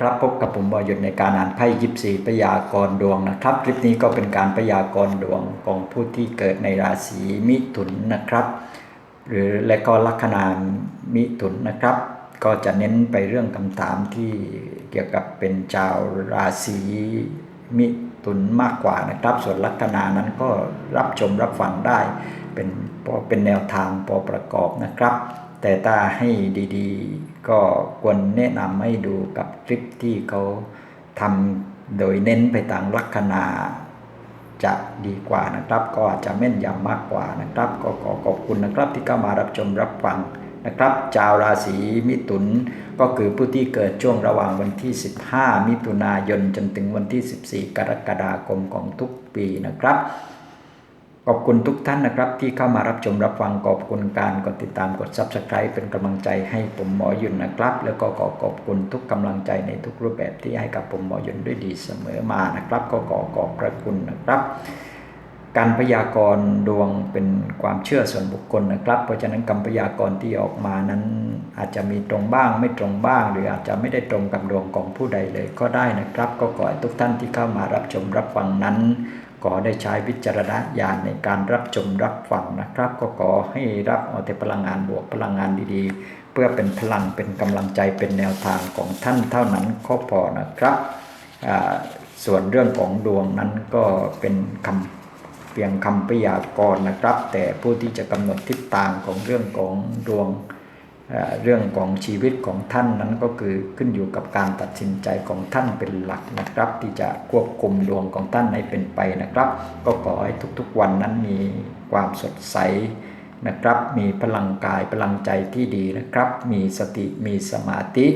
ครับพบกับผมบอยนในการอ่านไพ่ยิปซีพยากรดวงนะครับ คลิปนี้ก็เป็นการพยากรดวงของผู้ที่เกิดในราศีมิถุนนะครับ หรือและก็ลัคนามิถุนนะครับ ก็จะเน้นไปเรื่องคำถามที่เกี่ยวกับเป็นชาวราศีมิถุนมากกว่านะครับ ส่วนลัคนานั้นก็รับชมรับฟังได้ เป็นพอเป็นแนวทางพอประกอบนะครับ แต่ถ้าให้ดีๆ ก็ควรแนะนำให้ดูกับคลิปที่เขาทำโดยเน้นไปทางลัคนาจะดีกว่านะครับ ก็อาจจะแม่นยำมากกว่านะครับ ก็ขอขอบคุณนะครับที่เข้ามารับชมรับฟังนะครับชาวราศีมิถุนก็คือผู้ที่เกิดช่วงระหว่างวันที่ 15 มิถุนายนจนถึงวันที่ 14 กรกฎาคมของทุกปีนะครับ ขอบคุณทุกท่านนะครับ ที่เข้ามารับชมรับฟังขอบคุณการกดติดตามกด Subscribe เป็นกำลังใจให้ผมหมอยุนนะครับ แล้วก็ขอขอบคุณทุกกำลังใจในทุกรูปแบบที่ให้กับผมหมอยุนด้วยดีเสมอมานะครับ ก็ขอขอบพระคุณนะครับการพยากรณ์ดวงเป็นความเชื่อส่วนบุคคลนะครับ เพราะฉะนั้นคำพยากรณ์ที่ออกมานั้น อาจจะมีตรงบ้างไม่ตรงบ้าง หรืออาจจะไม่ได้ตรงกับดวงของผู้ใดเลยก็ได้นะครับ ก็ขอให้ทุกท่านที่เข้ามารับชมรับฟังนั้น ขอได้ใช้วิจารณญาณในการรับชมรับฟังนะครับ ก็ขอให้รับเอาแต่พลังงานบวกพลังงานดีๆ เพื่อเป็นพลังเป็นกำลังใจเป็นแนวทางของท่านเท่านั้นก็พอนะครับ ส่วนเรื่องของดวงนั้นก็เป็นคำเพียงคำพยากรณ์นะครับ แต่ผู้ที่จะกำหนดทิศทางของเรื่องของดวง เรื่องของชีวิตของท่านนั้นก็คือขึ้นอยู่กับการตัดสินใจของท่านเป็นหลักนะครับ ที่จะควบคุมดวงของท่านให้เป็นไปนะครับ ก็ขอให้ทุกๆวันนั้นมีความสดใสนะครับ มีพลังกายพลังใจที่ดีนะครับ มีสติมีสมาธิ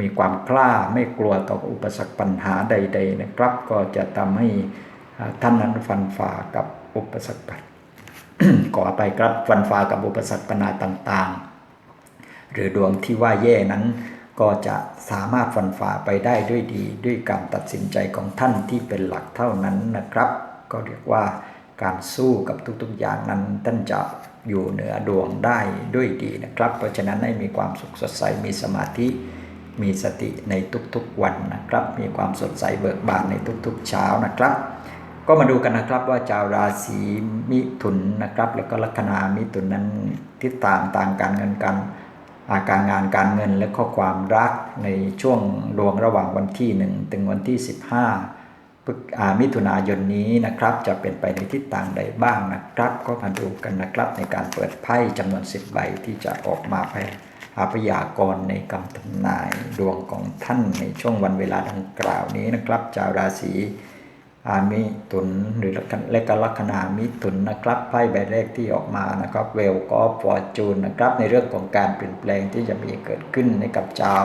มีความกล้าไม่กลัวต่ออุปสรรคปัญหาใด ๆนะครับ ก็จะทำให้ท่านนั้นฟันฝ่ากับอุปสรรคปัญขอไปครับฟันฝ่ากับอุปสรรคปัญหาต่าง ๆ หรือดวงที่ว่าแย่นั้น ก็จะสามารถฟันฝ่าไปได้ด้วยดี ด้วยการตัดสินใจของท่านที่เป็นหลักเท่านั้นนะครับ ก็เรียกว่าการสู้กับทุกๆอย่างนั้นท่านจะอยู่เหนือดวงได้ด้วยดีนะครับ เพราะฉะนั้นให้มีความสุขสดใสมีสมาธิมีสติในทุกๆวันนะครับ มีความสดใสเบิกบานในทุกๆเช้านะครับ ก็มาดูกันนะครับว่าชาวราศีมิถุนนะครับ แล้วก็ลัคนามิถุนนั้นทิศทางต่างการเงินการ อาการงานการเงินและข้อความรักในช่วงดวงระหว่างวันที่ 1 ถึงวันที่ 15พฤศอ่ามิถุนายนนี้นะครับ จะเป็นไปในทิศทางใดบ้างนะครับ ก็มาดูกันนะครับในการเปิดไพ่จำนวน 10 ใบที่จะออกมาไปอาพยากรณ์ในคำทำนายดวงของท่านในช่วงวันเวลาดังกล่าวนี้นะครับ ชาวราศี อามิตุนหรือและก็ลัคนามิตุนนะครับไพ่ใบแรกที่ออกมานะครับเวลก็ฟอร์จูนนะครับในเรื่องของการเปลี่ยนแปลงที่จะมีเกิดขึ้นในกับชาว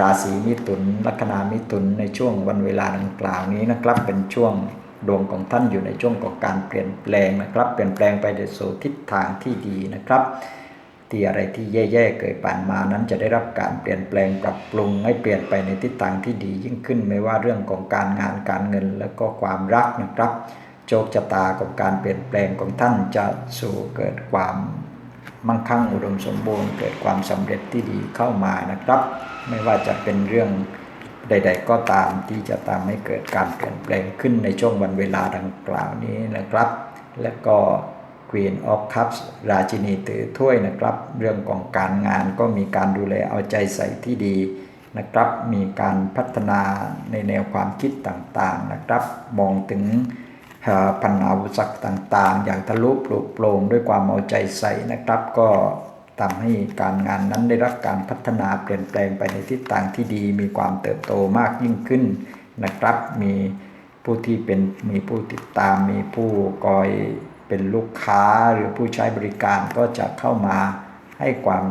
ราศีมิถุนลัคนามิถุนในช่วงวันเวลาดังกล่าวนี้นะครับเป็นช่วงดวงของท่านอยู่ในช่วงของการเปลี่ยนแปลงนะครับ เปลี่ยนแปลงไปในสู่ทิศทางที่ดีนะครับ ที่อะไรที่แย่ๆเกิดผ่านมานั้นจะได้รับการเปลี่ยนแปลงปรับปรุงให้เปลี่ยนไปในทิศทางที่ดียิ่งขึ้นไม่ว่าเรื่องของการงานการเงิน และก็ความรักนะครับโชคชะตากับการเปลี่ยนแปลงของท่านจะสู่เกิดความมั่งคั่งอุดมสมบูรณ์ เกิดความสำเร็จที่ดีเข้ามานะครับ ไม่ว่าจะเป็นเรื่องใด ๆ ก็ตามที่จะตามให้เกิดการเปลี่ยนแปลงขึ้นในช่วงวันเวลาดังกล่าวนี้นะครับ และก็ Queen of Cups ราชินีถือถ้วยนะครับ เรื่องของการงานก็มีการดูแลเอาใจใส่ที่ดีนะครับ มีการพัฒนาในแนวความคิดต่างๆนะครับ มองถึงเอ่อปัญหาอุปสรรคต่างๆ อย่างทะลุปลุกโปร่งด้วยความเอาใจใส่นะครับ ก็ทำให้การงานนั้นได้รับการพัฒนาเปลี่ยนแปลงไปในทิศทางที่ดี มีความเติบโตมากยิ่งขึ้นนะครับ มีผู้ที่เป็นมีผู้ติดตามมีผู้คอย เป็นลูกค้าหรือผู้ใช้บริการก็จะเข้ามาให้ความ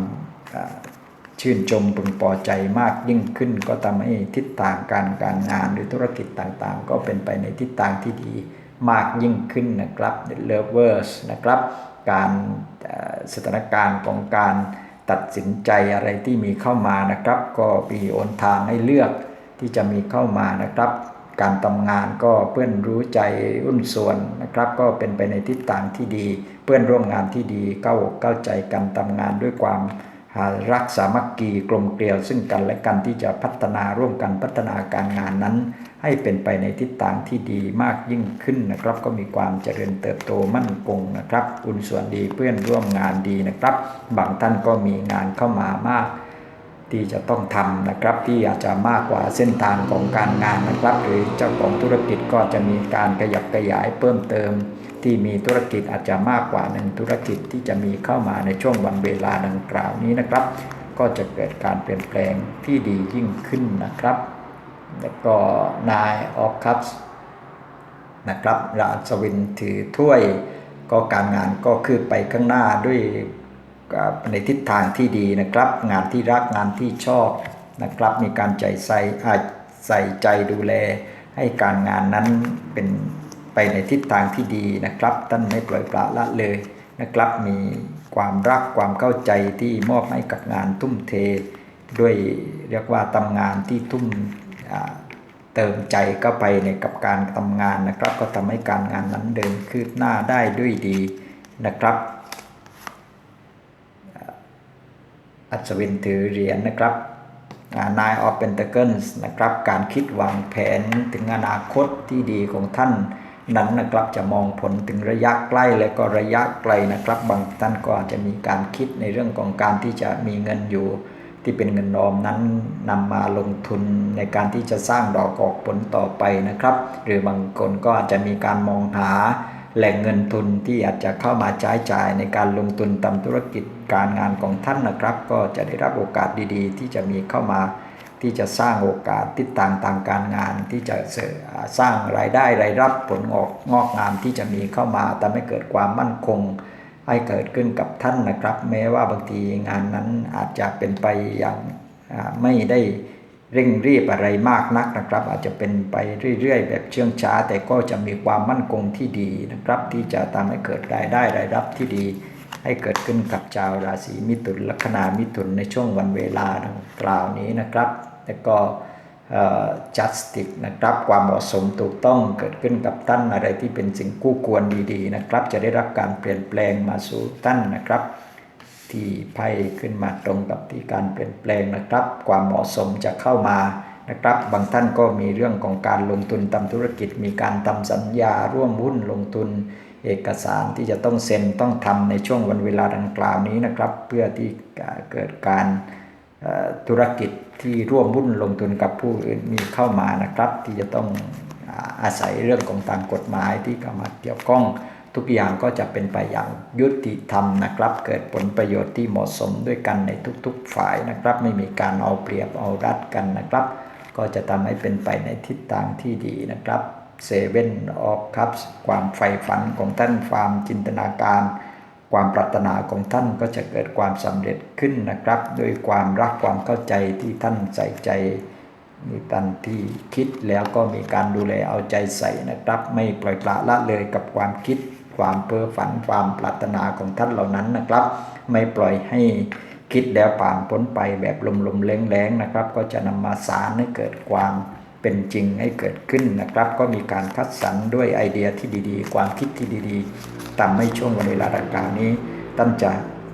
ชื่นชมพึงพอใจมากยิ่งขึ้น ก็ทำให้ทิศทางการการงานหรือธุรกิจต่างๆ ก็เป็นไปในทิศทางที่ดีมากยิ่งขึ้นนะครับ The Lovers นะครับ การสถานการณ์ของการตัดสินใจอะไรที่มีเข้ามานะครับ ก็มีโอนทางให้เลือกที่จะมีเข้ามานะครับ การทำงานก็เพื่อนรู้ใจรุ่นส่วนนะครับ ก็เป็นไปในทิศทางที่ดี เพื่อนร่วมงานที่ดีเข้าเข้าใจกันทำงานด้วยความหารักสามัคคีกลมเกลียวซึ่งกันและกันที่จะพัฒนาร่วมกันพัฒนาการงานนั้น ให้เป็นไปในทิศทางที่ดีมากยิ่งขึ้นนะครับ ก็มีความเจริญเติบโตมั่นคงนะครับอุ่นส่วนดีเพื่อนร่วมงานดีนะครับ บางท่านก็มีงานเข้ามามาก ที่จะต้องทำนะครับ ที่อาจจะมากกว่าเส้นทางของการงานนะครับ หรือเจ้าของธุรกิจก็จะมีการขยับขยายเพิ่มเติม ที่มีธุรกิจอาจจะมากกว่าหนึ่งธุรกิจที่จะมีเข้ามาในช่วงวันเวลาดังกล่าวนี้นะครับ ก็จะเกิดการเปลี่ยนแปลงที่ดียิ่งขึ้นนะครับ แล้วก็นายออฟคัพนะครับราชวินถือถ้วยก็การงานก็คือไปข้างหน้าด้วย ในทิศทางที่ดีนะครับ งานที่รักงานที่ชอบนะครับ มีการใจใส่ใส่ใจดูแล ให้การงานนั้นเป็นไปในทิศทางที่ดีนะครับ ท่านไม่ปล่อยปละละเลยนะครับ มีความรักความเข้าใจที่มอบให้กับงานทุ่มเท ด้วยเรียกว่าทำงานที่ทุ่มเติมใจเข้าไปในกับการทำงานนะครับ ก็ทำให้การงานนั้นเดินคืบหน้าได้ด้วยดีนะครับ อัศวินถือเหรียญนะครับนายออฟเปนเตเกิลนะครับการคิดวางแผนถึงอนาคตที่ดีของท่านนั้นนะครับจะมองผลถึงระยะใกล้และก็ระยะไกลนะครับ บางท่านก็อาจจะมีการคิดในเรื่องของการที่จะมีเงินอยู่ ที่เป็นเงินออมนั้นนำมาลงทุนในการที่จะสร้างดอกออกผลต่อไปนะครับ หรือบางคนก็อาจจะมีการมองหา แหล่งเงินทุนที่อาจจะเข้ามาใช้จ่ายในการลงทุนทำธุรกิจการงานของท่านนะครับ ก็จะได้รับโอกาสดีๆ ที่จะมีเข้ามาที่จะสร้างโอกาสทิศทางทางการงานที่จะสร้างรายได้รายรับผลงอกงอกงามที่จะมีเข้ามาทำให้เกิดความมั่นคง ให้เกิดขึ้นกับท่านนะครับ แม้ว่าบางทีงานนั้นอาจจะเป็นไปอย่างไม่ได้ เร่งรีบอะไรมากนักนะครับ อาจจะเป็นไปเรื่อยๆ แบบเชื่องช้า แต่ก็จะมีความมั่นคงที่ดีนะครับ ที่จะทำให้เกิดรายได้รายรับที่ดี ให้เกิดขึ้นกับชาวราศีมิถุนลัคนามิถุนในช่วงวันเวลาดังกล่าวนี้นะครับแล้วก็ justice นะครับความเหมาะสมถูกต้องเกิดขึ้นกับท่านอะไรที่เป็นสิ่งคู่ควรดีๆนะครับ จะได้รับการเปลี่ยนแปลงมาสู่ท่านนะครับ ที่ไพ่ขึ้นมาตรงกับที่การเปลี่ยนแปลงนะครับ ความเหมาะสมจะเข้ามานะครับ บางท่านก็มีเรื่องของการลงทุนทำธุรกิจ มีการทำสัญญาร่วมหุ้นลงทุน เอกสารที่จะต้องเซ็นต้องทำในช่วงวันเวลาดังกล่าวนี้นะครับ เพื่อที่เกิดการธุรกิจที่ร่วมหุ้นลงทุนกับผู้อื่นมีเข้ามานะครับ ที่จะต้องอาศัยเรื่องของทางกฎหมายที่เข้ามาเกี่ยวข้อง ทุกอย่างก็จะเป็นไปอย่างยุติธรรมนะครับ เกิดผลประโยชน์ที่เหมาะสมด้วยกันในทุกๆฝ่ายนะครับ ไม่มีการเอาเปรียบเอารัดกันนะครับ ก็จะทำให้เป็นไปในทิศทางที่ดีนะครับเซเว่นออฟคัพความใฝ่ฝันของท่านความจินตนาการ ความปรารถนาของท่านก็จะเกิดความสำเร็จขึ้นนะครับด้วยความรักความเข้าใจที่ท่านใส่ใจมีตันที่คิดแล้วก็มีการดูแลเอาใจใส่นะครับ ไม่ปล่อยปละละเลยกับความคิด ความเพ้อฝันความปรารถนาของท่านเหล่านั้นนะครับ ไม่ปล่อยให้คิดแล้วผ่านพ้นไปแบบลมๆแรงๆนะครับ ก็จะนำมาสารให้เกิดความเป็นจริงให้เกิดขึ้นนะครับ ก็มีการคัดสรรด้วยไอเดียที่ดีๆ ความคิดที่ดีๆทำให้ช่วงเวลาดังกล่าวนี้ท่านจะ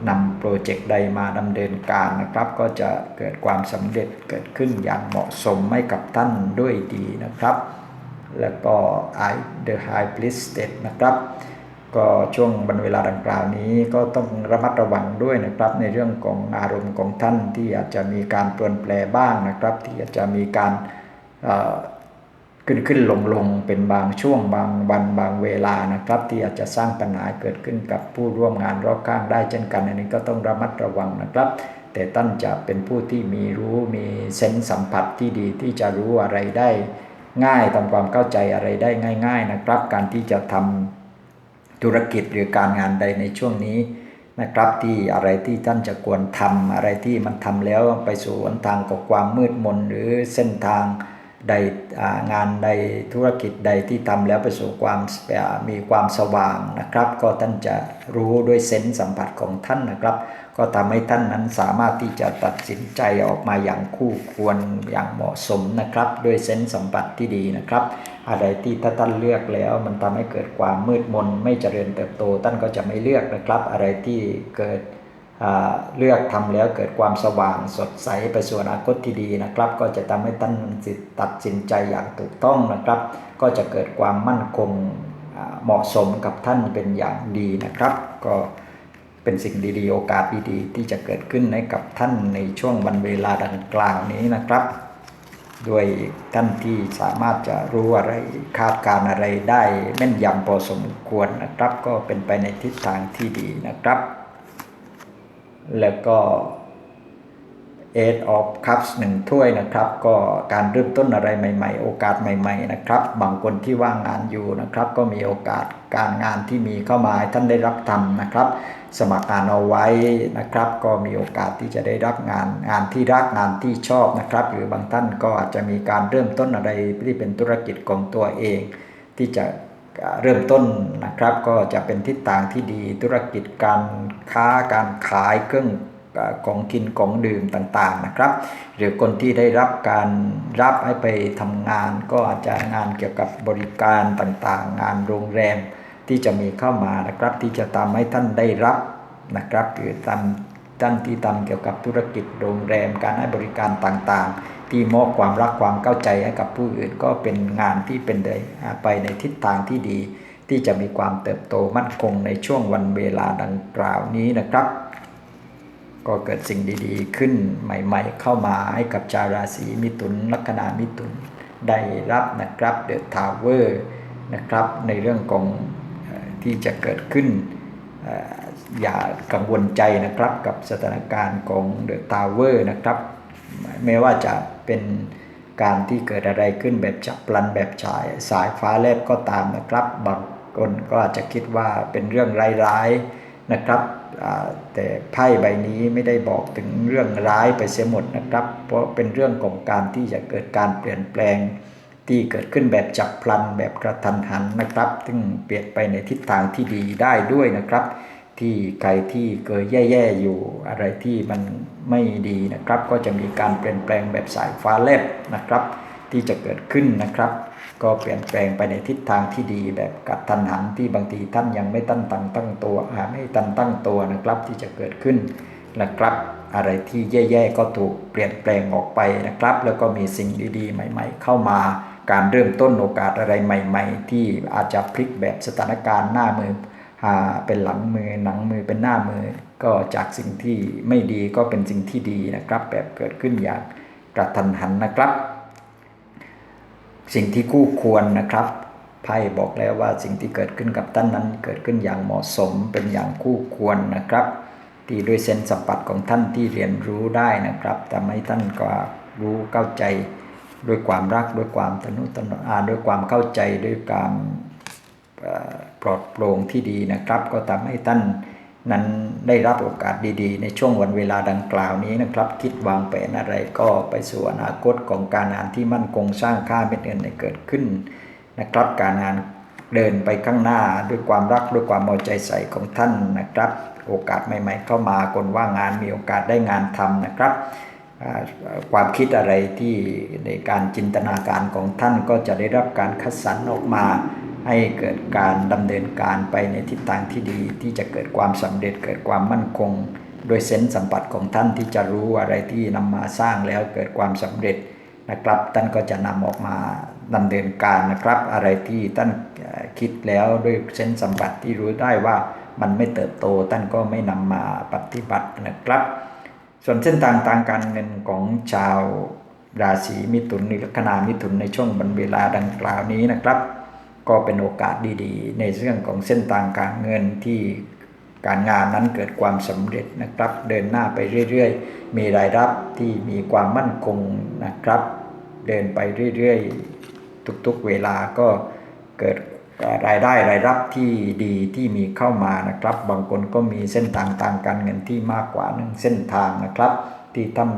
นำโปรเจกต์ใดมาดำเนินการนะครับ ก็จะเกิดความสำเร็จเกิดขึ้นอย่างเหมาะสมให้กับท่านด้วยดีนะครับ แล้วก็ I the High Priest State นะครับ ก็ช่วงบรรเวลาดังกล่าวนี้ก็ต้องระมัดระวังด้วยนะครับ ในเรื่องของอารมณ์ของท่านที่อาจจะมีการเปลี่ยนแปลบ้างนะครับ ที่อาจจะมีการขึ้นขึ้นลงลงเป็นบางช่วงบางวันบางเวลานะครับ ที่อาจจะสร้างปัญหาเกิดขึ้นกับผู้ร่วมงานรอบข้างได้เช่นกัน อันนี้ก็ต้องระมัดระวังนะครับ แต่ท่านจะเป็นผู้ที่มีรู้มีเซนส์สัมผัสที่ดีที่จะรู้อะไรได้ง่ายทำความเข้าใจอะไรได้ง่าย ๆนะครับ การที่จะทำ ธุรกิจหรือการงานใดในช่วงนี้นะครับที่อะไรที่ท่านจะควรทำอะไรที่มันทำแล้วไปสู่หนทางกับความมืดมนหรือเส้นทางใดงานใดธุรกิจใดที่ทำแล้วไปสู่ความมีความสว่างนะครับ ก็ท่านจะรู้ด้วยเซนส์สัมผัสของท่านนะครับ ก็ทำให้ท่านนั้นสามารถที่จะตัดสินใจออกมาอย่างคู่ควรอย่างเหมาะสมนะครับ ด้วยเซนส์สัมผัสที่ดีนะครับ อะไรที่ถ้าท่านเลือกแล้ว มันทำให้เกิดความมืดมนไม่เจริญเติบโต ท่านก็จะไม่เลือกนะครับ อะไรที่เกิดเลือกทำแล้วเกิดความสว่างสดใสไปสู่อนาคตที่ดีนะครับ ก็จะทำให้ท่านตัดสินใจอย่างถูกต้องนะครับ ก็จะเกิดความมั่นคงเหมาะสมกับท่านเป็นอย่างดีนะครับ ก็ เป็นสิ่งดีๆ โอกาสดีๆ ที่จะเกิดขึ้นให้กับท่านในช่วงวันเวลาดังกล่าวนี้นะครับ ด้วยท่านที่สามารถจะรู้อะไรคาดการอะไรได้แม่นยำพอสมควรนะครับ ก็เป็นไปในทิศทางที่ดีนะครับ แล้วก็ Eight of Cups หนึ่งถ้วยนะครับ ก็การเริ่มต้นอะไรใหม่ ๆ โอกาสใหม่ ๆ นะครับ บางคนที่ว่างงานอยู่นะครับ ก็มีโอกาสการงานที่มีเข้ามาให้ท่านได้รับทำนะครับ สมัครงานเอาไว้นะครับ ก็มีโอกาสที่จะได้รับงานงานที่รักงานที่ชอบนะครับ หรือบางท่านก็อาจจะมีการเริ่มต้นอะไรที่เป็นธุรกิจของตัวเอง ที่จะเริ่มต้นนะครับก็จะเป็นทิศทางที่ดีธุรกิจการค้าการขายเครื่อง ของกินของดื่มต่างๆนะครับ หรือคนที่ได้รับการรับให้ไปทำงาน ก็อาจจะงานเกี่ยวกับบริการต่างๆ งานโรงแรมที่จะมีเข้ามานะครับ ที่จะทำให้ท่านได้รับนะครับหรือทำท่านที่ทำเกี่ยวกับธุรกิจโรงแรมการให้บริการต่างๆ ที่มอบความรักความเข้าใจให้กับผู้อื่นก็เป็นงานที่เป็นไปในทิศทางที่ดี ที่จะมีความเติบโตมั่นคงในช่วงวันเวลาดังกล่าวนี้นะครับ ก็เกิดสิ่งดีๆ ขึ้นใหม่ ๆ เข้ามาให้กับชาวราศีมิถุนลัคนามิถุนได้รับนะครับเดอะทาวเวอร์นะครับในเรื่องของที่จะเกิดขึ้นอย่ากังวลใจนะครับกับสถานการณ์ของเดอะทาวเวอร์นะครับแม้ว่าจะเป็นการที่เกิดอะไรขึ้นแบบจับพลันแบบฉายสายฟ้าแลบก็ตามนะครับ บางคนก็อาจจะคิดว่าเป็นเรื่องร้ายๆนะครับ แต่ไพ่ใบนี้ไม่ได้บอกถึงเรื่องร้ายไปเสียหมดนะครับ เพราะเป็นเรื่องของการที่จะเกิดการเปลี่ยนแปลง ที่เกิดขึ้นแบบจับพลันแบบกระทันหันนะครับ ซึ่งเปลี่ยนไปในทิศทางที่ดีได้ด้วยนะครับ ที่ใครที่เคยแย่ๆอยู่อะไรที่มันไม่ดีนะครับ ก็จะมีการเปลี่ยนแปลงแบบสายฟ้าแลบนะครับ ที่จะเกิดขึ้นนะครับ ก็เปลี่ยนแปลงไปในทิศทางที่ดีแบบกัดทันหันที่บางทีท่านยังไม่ตั้งตั้งตั้งตัวไม่ตั้งตั้งตัวนะครับที่จะเกิดขึ้นนะครับ อะไรที่แย่ๆก็ถูกเปลี่ยนแปลงออกไปนะครับ แล้วก็มีสิ่งดีๆ ใหม่ ๆ เข้ามาการเริ่มต้นโอกาสอะไรใหม่ ๆ ที่อาจจะพลิกแบบสถานการณ์หน้ามือเป็นหลังมือหนังมือเป็นหน้ามือ ก็จากสิ่งที่ไม่ดีก็เป็นสิ่งที่ดีนะครับ แบบเกิดขึ้นอย่างกระทันหันนะครับ สิ่งที่คู่ควรนะครับไพ่บอกแล้วว่าสิ่งที่เกิดขึ้นกับท่านนั้นเกิดขึ้นอย่างเหมาะสมเป็นอย่างคู่ควรนะครับที่ด้วยเซนสัมผัสของท่านที่เรียนรู้ได้นะครับทำให้ท่านก็รู้เข้าใจด้วยความรักด้วยความตนุตนอาด้วยความเข้าใจด้วยการปลอดโปร่งที่ดีนะครับ ก็ทำให้ท่าน นั้นได้รับโอกาสดีๆ ในช่วงวันเวลาดังกล่าวนี้นะครับ คิดวางแผนอะไรก็ไปสู่อนาคตของการงานที่มั่นคงสร้างค่าเป็นเงินในเกิดขึ้นนะครับ การงานเดินไปข้างหน้าด้วยความรักด้วยความเอาใจใส่ของท่านนะครับ โอกาสใหม่ ๆ เข้ามาคนว่างงานมีโอกาสได้งานทำนะครับ ความคิดอะไรที่ในการจินตนาการของท่านก็จะได้รับการคัดสรรออกมา ให้เกิดการดำเนินการไปในทิศทางที่ดี ที่จะเกิดความสำเร็จเกิดความมั่นคง โดยเซนส์สัมผัสของท่านที่จะรู้อะไรที่นำมาสร้างแล้วเกิดความสำเร็จนะครับ ท่านก็จะนำออกมาดำเนินการนะครับ อะไรที่ท่านคิดแล้วด้วยเซนส์สัมผัสที่รู้ได้ว่ามันไม่เติบโตท่านก็ไม่นำมาปฏิบัตินะครับ ส่วนเส้นทางทางการเงินของชาวราศีมิถุนนิลัคนามิถุนในช่วงวันเวลาดังกล่าวนี้นะครับ ก็เป็นโอกาสดีๆ ในเรื่องของเส้นทางการเงินที่การงานนั้นเกิดความสำเร็จนะครับ เดินหน้าไปเรื่อยๆ มีรายรับที่มีความมั่นคงนะครับ เดินไปเรื่อยๆ ทุกๆเวลาก็เกิดรายได้รายรับที่ดีที่มีเข้ามานะครับ บางคนก็มีเส้นทางทางการเงินที่มากกว่าหนึ่งเส้นทางนะครับ ที่ท่าน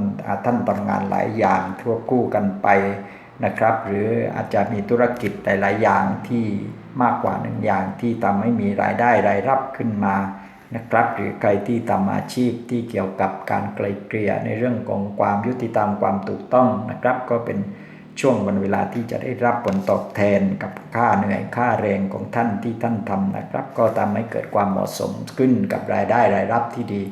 ท่านทำงานหลายอย่างทั่วคู่กันไป นะครับ หรืออาจจะมีธุรกิจหลาย ๆ อย่างที่มากกว่าหนึ่งอย่างที่ทำให้มีรายได้รายรับขึ้นมานะครับ หรือใครที่ทำอาชีพที่เกี่ยวกับการไกลเกลี่ยในเรื่องของความยุติธรรมความถูกต้องนะครับ ก็เป็นช่วงวันเวลาที่จะได้รับผลตอบแทนกับค่าเหนื่อยค่าแรงของท่านที่ท่านทำนะครับ ก็ทำให้เกิดความเหมาะสมขึ้นกับรายได้รายรับที่ดี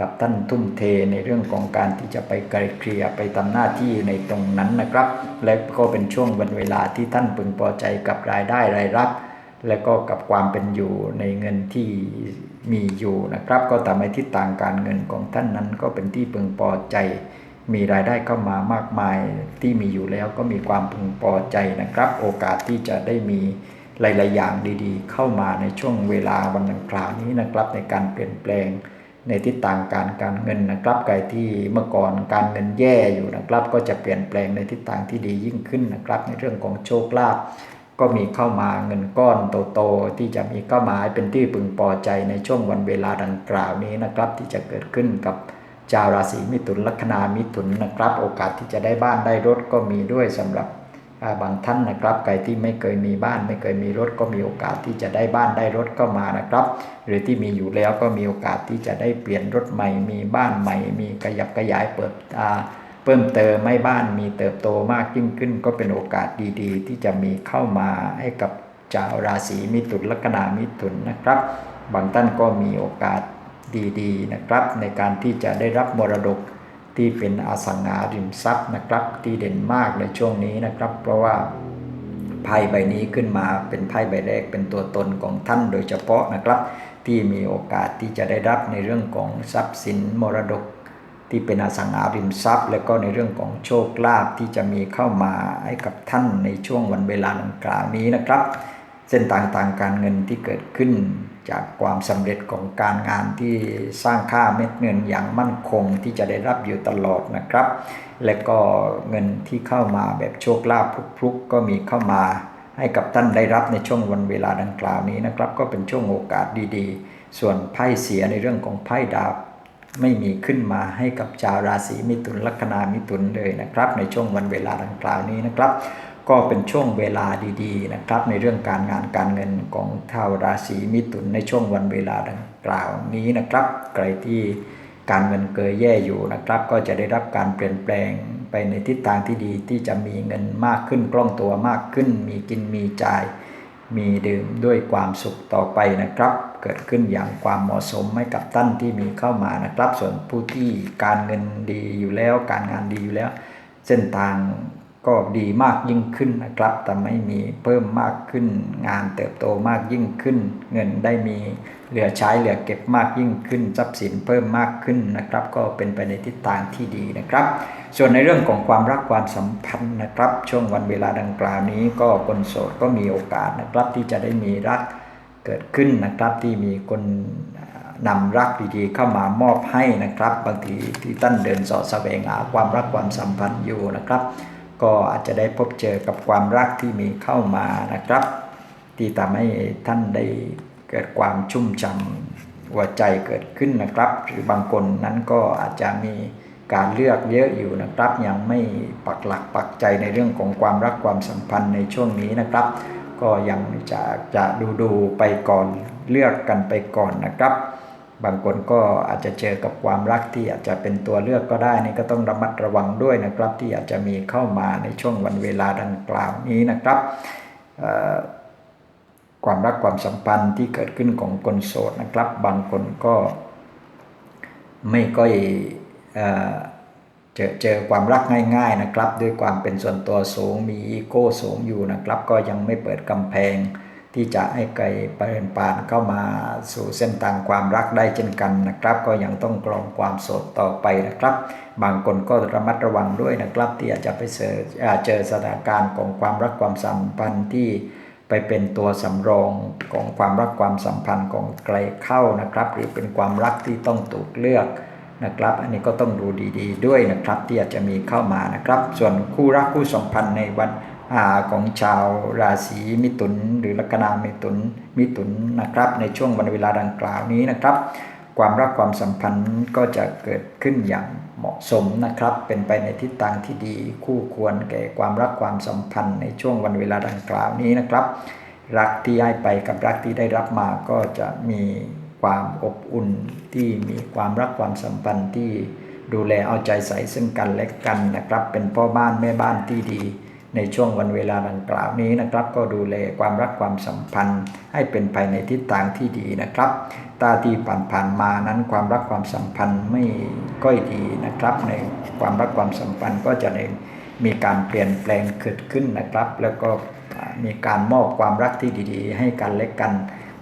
กับท่านทุ่มเทในเรื่องของการที่จะไปไกลเกลี่ยไปทำหน้าที่ในตรงนั้นนะครับ และก็เป็นช่วงวันเวลาที่ท่านพึงพอใจกับรายได้รายรับ และก็กับความเป็นอยู่ในเงินที่มีอยู่นะครับ ก็ทำให้ทิศทางการเงินของท่านนั้นก็เป็นที่พึงพอใจ มีรายได้เข้ามามากมายที่มีอยู่แล้วก็มีความพึงพอใจนะครับ โอกาสที่จะได้มีหลาย ๆ อย่างดีๆ เข้ามาในช่วงเวลาวันดังกล่าวนี้นะครับในการเปลี่ยนแปลง ในทิศทางการการเงินนะครับใครที่เมื่อก่อนการเงินแย่อยู่นะครับ ก็จะเปลี่ยนแปลงในทิศทางที่ดียิ่งขึ้นนะครับ ในเรื่องของโชคลาภก็มีเข้ามาเงินก้อนโตๆที่จะมีเข้ามาเป็นที่พึงพอใจในช่วงวันเวลาดังกล่าวนี้นะครับ ที่จะเกิดขึ้นกับชาวราศีมิถุนลัคนามิถุนนะครับ โอกาสที่จะได้บ้านได้รถก็มีด้วยสำหรับ บางท่านนะครับใครที่ไม่เคยมีบ้าน ไม่เคยมีรถก็มีโอกาสที่จะได้บ้านได้รถก็มานะครับ หรือที่มีอยู่แล้วก็มีโอกาสที่จะได้เปลี่ยนรถใหม่ มีบ้านใหม่ มีขยับขยายเปิดอาเพิ่มเติมไม่บ้านมีเติบโตมากยิ่งขึ้น ก็เป็นโอกาสดีๆ ที่จะมีเข้ามาให้กับชาวราศีมิถุนลัคนามิถุนนะครับ บางท่านก็มีโอกาสดีๆนะครับ ในการที่จะได้รับมรดก ที่เป็นอสังหาริมทรัพย์นะครับ ที่เด่นมากในช่วงนี้นะครับ เพราะว่าไพ่ใบนี้ขึ้นมาเป็นไพ่ใบแรกเป็นตัวตนของท่านโดยเฉพาะนะครับ ที่มีโอกาสที่จะได้รับในเรื่องของทรัพย์สินมรดก ที่เป็นอสังหาริมทรัพย์ และก็ในเรื่องของโชคลาภที่จะมีเข้ามาให้กับท่านในช่วงวันเวลาดังกล่าวนี้นะครับ เส้นต่างทางการเงินที่เกิดขึ้น จากความสำเร็จของการงานที่สร้างค่าเม็ดเงินอย่างมั่นคงที่จะได้รับอยู่ตลอดนะครับ และก็เงินที่เข้ามาแบบโชคลาภพลุกๆ ก็มีเข้ามาให้กับท่านได้รับในช่วงวันเวลาดังกล่าวนี้นะครับ ก็เป็นช่วงโอกาสดีๆ ส่วนไพ่เสียในเรื่องของไพ่ดาบไม่มีขึ้นมาให้กับชาวราศีมิถุนลัคนามิถุนเลยนะครับ ในช่วงวันเวลาดังกล่าวนี้นะครับ ก็เป็นช่วงเวลาดีๆนะครับ ในเรื่องการงานการเงินของชาวราศีมิถุนในช่วงวันเวลาดังกล่าวนี้นะครับ ใครที่การเงินเกยแย่อยู่นะครับ ก็จะได้รับการเปลี่ยนแปลงไปในทิศทางที่ดีที่จะมีเงินมากขึ้นคล่องตัวมากขึ้น มีกินมีจ่าย มีดื่มด้วยความสุขต่อไปนะครับ เกิดขึ้นอย่างความเหมาะสมให้กับท่านที่มีเข้ามานะครับ ส่วนผู้ที่การเงินดีอยู่แล้ว การงานดีอยู่แล้ว เส้นทาง ก็ดีมากยิ่งขึ้นนะครับ แต่ไม่มีเพิ่มมากขึ้น งานเติบโตมากยิ่งขึ้น เงินได้มีเหลือใช้เหลือเก็บมากยิ่งขึ้น ทรัพย์สินเพิ่มมากขึ้นนะครับ ก็เป็นไปในทิศทางที่ดีนะครับ ส่วนในเรื่องของความรักความสัมพันธ์นะครับ ช่วงวันเวลาดังกล่าวนี้ก็คนโสดก็มีโอกาสนะครับที่จะได้มีรักเกิดขึ้นนะครับที่มีคนนำรักดีๆเข้ามามอบให้นะครับ บางทีที่ท่านเดินสอดแสวงหาความรักความสัมพันธ์อยู่นะครับ ก็อาจจะได้พบเจอกับความรักที่มีเข้ามานะครับ ที่ทำให้ท่านได้เกิดความชุ่มฉ่ำหัวใจเกิดขึ้นนะครับ หรือบางคนนั้นก็อาจจะมีการเลือกเยอะอยู่นะครับ ยังไม่ปักหลักปักใจในเรื่องของความรักความสัมพันธ์ในช่วงนี้นะครับ ก็ยังจะจะดูดูๆไปก่อนเลือกกันไปก่อนนะครับ บางคนก็อาจจะเจอกับความรักที่อาจจะเป็นตัวเลือกก็ได้นี่ก็ต้องระมัดระวังด้วยนะครับ ที่อาจจะมีเข้ามาในช่วงวันเวลาดังกล่าวนี้นะครับความรักความสัมพันธ์ที่เกิดขึ้นของคนโสดนะครับ บางคนก็ไม่ค่อยเอ่อเจอเจอความรักง่าย ๆนะครับ ด้วยความเป็นส่วนตัวสูงมีอีโก้สูงอยู่นะครับ ก็ยังไม่เปิดกำแพง ที่จะให้ไกลเปินปานเข้ามาสู่เส้นทางความรักได้เช่นกันนะครับ ก็ยังต้องกรองความโสดต่อไปนะครับ บางคนก็ระมัดระวังด้วยนะครับ ที่อาจจะไปเจอเจอสถานการณ์ของความรักความสัมพันธ์ที่ไปเป็นตัวสำรองของความรักความสัมพันธ์ของไกลเข้านะครับ หรือเป็นความรักที่ต้องถูกเลือกนะครับ อันนี้ก็ต้องดูดีๆ ด้วยนะครับ ที่อาจจะมีเข้ามานะครับ ส่วนคู่รักคู่สัมพันธ์ในวัน ของชาวราศีมิถุน หรือลัคนามิถุนมิถุนนะครับ ในช่วงวันเวลาดังกล่าวนี้นะครับ ความรักความสัมพันธ์ก็จะเกิดขึ้นอย่างเหมาะสมนะครับ เป็นไปในทิศทางที่ดีคู่ควรแก่ความรักความสัมพันธ์ในช่วงวันเวลาดังกล่าวนี้นะครับ รักที่ให้ไปกับรักที่ได้รับมาก็จะมีความอบอุ่นที่มีความรักความสัมพันธ์ที่ดูแลเอาใจใส่ซึ่งกันและกันนะครับ เป็นพ่อบ้านแม่บ้านที่ดี ในช่วงวันเวลาดังกล่าวนี้นะครับ ก็ดูแลความรักความสัมพันธ์ ให้เป็นไปในทิศทางที่ดีนะครับ ตาที่ผ่านๆมานั้นความรักความสัมพันธ์ไม่ก้อยดีนะครับ ในความรักความสัมพันธ์ก็จะในมีการเปลี่ยนแปลงเกิดขึ้นนะครับ แล้วก็มีการมอบความรักที่ดี ๆ ให้กันและกัน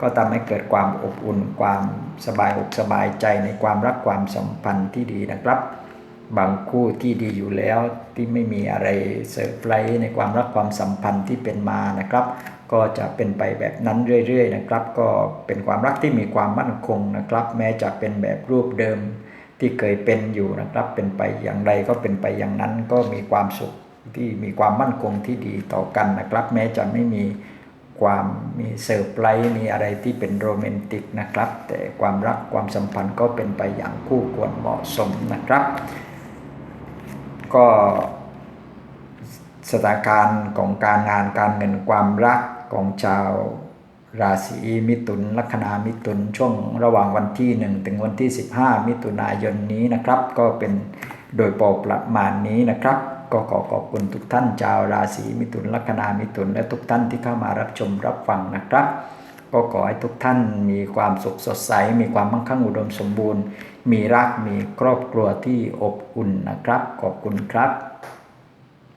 ก็ทำให้เกิดความอบอุ่น ความสบายอกสบายใจในความรักความสัมพันธ์ที่ดีนะครับ บางคู่ที่ดีอยู่แล้วที่ไม่มีอะไรเซอร์ไพรส์ในความรักความสัมพันธ์ที่เป็นมานะครับ ก็จะเป็นไปแบบนั้นเรื่อยๆนะครับ ก็เป็นความรักที่มีความมั่นคงนะครับ แม้จะเป็นแบบรูปเดิมที่เคยเป็นอยู่นะครับ เป็นไปอย่างไรก็เป็นไปอย่างนั้นก็มีความสุขที่มีความมั่นคงที่ดีต่อกันนะครับ แม้จะไม่มีความมีเซอร์ไพรส์มีอะไรที่เป็นโรแมนติกนะครับ แต่ความรักความสัมพันธ์ก็เป็นไปอย่างคู่ควรเหมาะสมนะครับ ก็สถานการณ์ของการงานการเงินความรักของชาวราศีมิถุนลัคนามิถุนช่วงระหว่างวันที่ 1 ถึงวันที่ 15 มิถุนายนนี้นะครับ ก็เป็นโดยพอประมาณนี้นะครับ ก็ขอขอบคุณทุกท่านชาวราศีมิถุนลัคนามิถุนและทุกท่านที่เข้ามารับชมรับฟังนะครับ ก็ขอให้ทุกท่านมีความสุขสดใส มีความมั่งคั่งอุดมสมบูรณ์ มีรักมีครอบครัวที่อบอุ่นนะครับ ขอบคุณครับ